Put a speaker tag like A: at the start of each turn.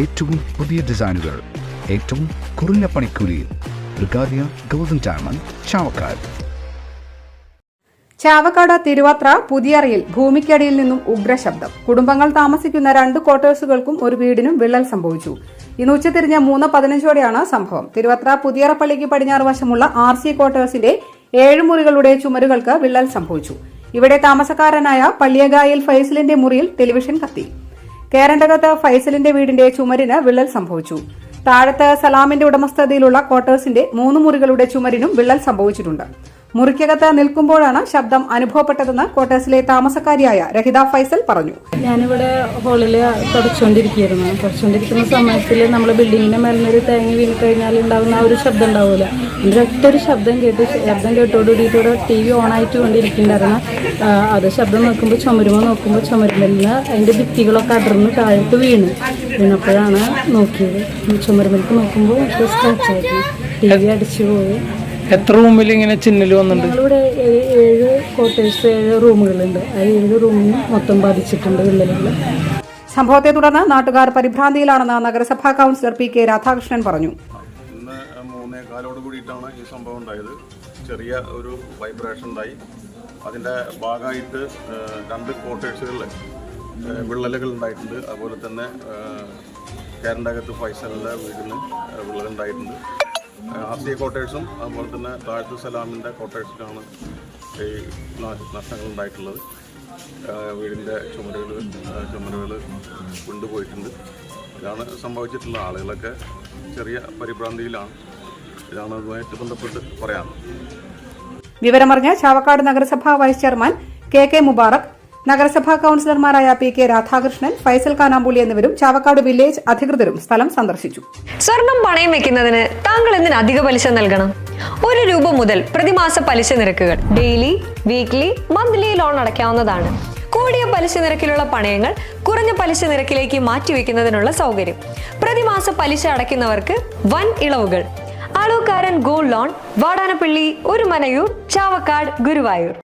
A: ഏറ്റവും പുതിയ ഡിസൈനുകൾ ഏറ്റവും കുറഞ്ഞ പണിക്കൂലിയിൽ. ബ്രിഗാദിയ ഗോൾഡൻ ഡയമണ്ട് ചാവക്കാട്.
B: ചാവക്കാട് തിരുവത്ര പുതിയറയിൽ ഭൂമിക്കടിയിൽ നിന്നും ഉഗ്രശബ്ദം കുടുംബങ്ങൾ താമസിക്കുന്ന രണ്ട് ക്വാർട്ടേഴ്സുകൾക്കും ഒരു വീടിനും വിള്ളൽ സംഭവിച്ചു. ഇന്ന് ഉച്ചതിരിഞ്ഞ് മൂന്ന് പതിനഞ്ചോടെയാണ് സംഭവം. തിരുവത്ര പുതിയറ പള്ളിക്ക് പടിഞ്ഞാറ് വശമുള്ള ആർ സി ക്വാർട്ടേഴ്സിന്റെ ഏഴ് മുറികളുടെ ചുമരുകൾക്ക് വിള്ളൽ സംഭവിച്ചു. ഇവിടെ താമസക്കാരനായ പള്ളിയകായിൽ ഫൈസലിന്റെ മുറിയിൽ ടെലിവിഷൻ കത്തി. കേരണ്ടകത്ത് ഫൈസലിന്റെ വീടിന്റെ ചുമരിന് വിള്ളൽ സംഭവിച്ചു. താഴത്ത് സലാമിന്റെ ഉടമസ്ഥതയിലുള്ള ക്വാർട്ടേഴ്സിന്റെ മൂന്ന് മുറികളുടെ ചുമരിനും വിള്ളൽ സംഭവിച്ചിട്ടുണ്ട്. മുറിക്കകത്ത് നിൽക്കുമ്പോഴാണ് ശബ്ദം അനുഭവപ്പെട്ടതെന്ന് ക്വാർട്ടേഴ്സിലെ താമസക്കാരിയായ രഹിത ഫൈസൽ പറഞ്ഞു.
C: ഞാനിവിടെ ഹോളിൽ തുടച്ചുകൊണ്ടിരിക്കുകയായിരുന്നു. തുടച്ചുകൊണ്ടിരിക്കുന്ന സമയത്തിൽ നമ്മൾ ബിൽഡിങ്ങിന്റെ മേലിനൊരു തേങ്ങി വീണ് കഴിഞ്ഞാൽ ഉണ്ടാകുന്ന ഒരു ശബ്ദം ഉണ്ടാവില്ല എന്റെ ഒറ്റൊരു ശബ്ദം കേട്ട് ശബ്ദം കേട്ടോടുകൂടിയിട്ട് ടി വി ഓൺ ആയിട്ട് കൊണ്ടിരിക്കുന്നുണ്ടായിരുന്നു. അത് ശബ്ദം നോക്കുമ്പോൾ ചുമരുമ നോക്കുമ്പോൾ ചുമരുമലിന് അതിന്റെ ഭിത്തികളൊക്കെ അടർന്ന് താഴത്ത് വീണ്. വീണപ്പോഴാണ് നോക്കിയത്. ചുമരുമ്പിലേക്ക് നോക്കുമ്പോൾ ടി വി അടിച്ചു പോയി.
D: എത്ര റൂമിൽ ഇങ്ങനെ ചിന്നൽ വന്നിട്ടുണ്ട്?
C: ഞങ്ങളിവിടെ ഏ- ഏഴ് ക്വാർട്ടേഴ്സ് ഏഴ് റൂമുകളുണ്ട്. ആ ഏഴ് റൂമിന് മൊത്തം ബാധിച്ചിട്ടുണ്ട് വിള്ളലുകൾ
B: സംഭവത്തെ തുടർന്ന് നാട്ടുകാർ പരിഭ്രാന്തിയിലാണെന്ന് നഗരസഭാ കൗൺസിലർ പി കെ രാധാകൃഷ്ണൻ പറഞ്ഞു.
E: ഇന്ന് മൂന്നേ കാലോട് കൂടിയിട്ടാണ് ഈ സംഭവം ഉണ്ടായത്. ചെറിയ ഒരു വൈബ്രേഷൻ ഉണ്ടായി. അതിന്റെ ഭാഗമായിട്ട് ഏഹ്, രണ്ട് ക്വാർട്ടേഴ്സുകളിൽ വിള്ളലുകൾ ഉണ്ടായിട്ടുണ്ട്. അതുപോലെ തന്നെ കേരളത്തിൽ അകത്ത് ഫൈസലിന്റെ വീടിന് ഏഹ്, വിള്ളൽ സി ക്വാർട്ടേഴ്സും അതുപോലെ തന്നെ താഴത്ത് സലാമിന്റെ ക്വാർട്ടേഴ്സിലാണ് ഈ നഷ്ടങ്ങൾ ഉണ്ടായിട്ടുള്ളത്. വീടിന്റെ ചുമരുകൾ ചുമരുകൾ കൊണ്ടുപോയിട്ടുണ്ട്. ഇതാണ് സംഭവിച്ചിട്ടുള്ള ആളുകളൊക്കെ ചെറിയ പരിഭ്രാന്തിയിലാണ്. ഇതാണ് അതുമായിട്ട് ബന്ധപ്പെട്ട് പറയാറ്
B: വിവരമറിഞ്ഞ ചാവക്കാട് നഗരസഭാ vice chairman K K Mubarak നഗരസഭാ കൌൺസിലർമാരായ പി കെ രാധാകൃഷ്ണൻ ഫൈസൽ കാനാമ്പുള്ളി എന്നിവരും ചാവക്കാട് വില്ലേജ് അധികൃതരും സ്ഥലം സന്ദർശിച്ചു.
F: സ്വർണം പണയം വെക്കുന്നതിന് താങ്കൾ എന്തിന് അധിക പലിശ നൽകണം? ഒരു രൂപ മുതൽ പ്രതിമാസ പലിശ നിരക്കുകൾ ഡെയിലി വീക്ക്ലി മന്ത്ലി ലോൺ അടയ്ക്കാവുന്നതാണ്. കൂടിയ പലിശ നിരക്കിലുള്ള പണയങ്ങൾ കുറഞ്ഞ പലിശ നിരക്കിലേക്ക് മാറ്റിവെക്കുന്നതിനുള്ള സൗകര്യം. പ്രതിമാസ പലിശ അടയ്ക്കുന്നവർക്ക് വൻ ഇളവുകൾ. അളവുകാരൻ ഗോൾഡ് ലോൺ വാടാനപ്പള്ളി ഒരു മനയൂർ ചാവക്കാട് ഗുരുവായൂർ.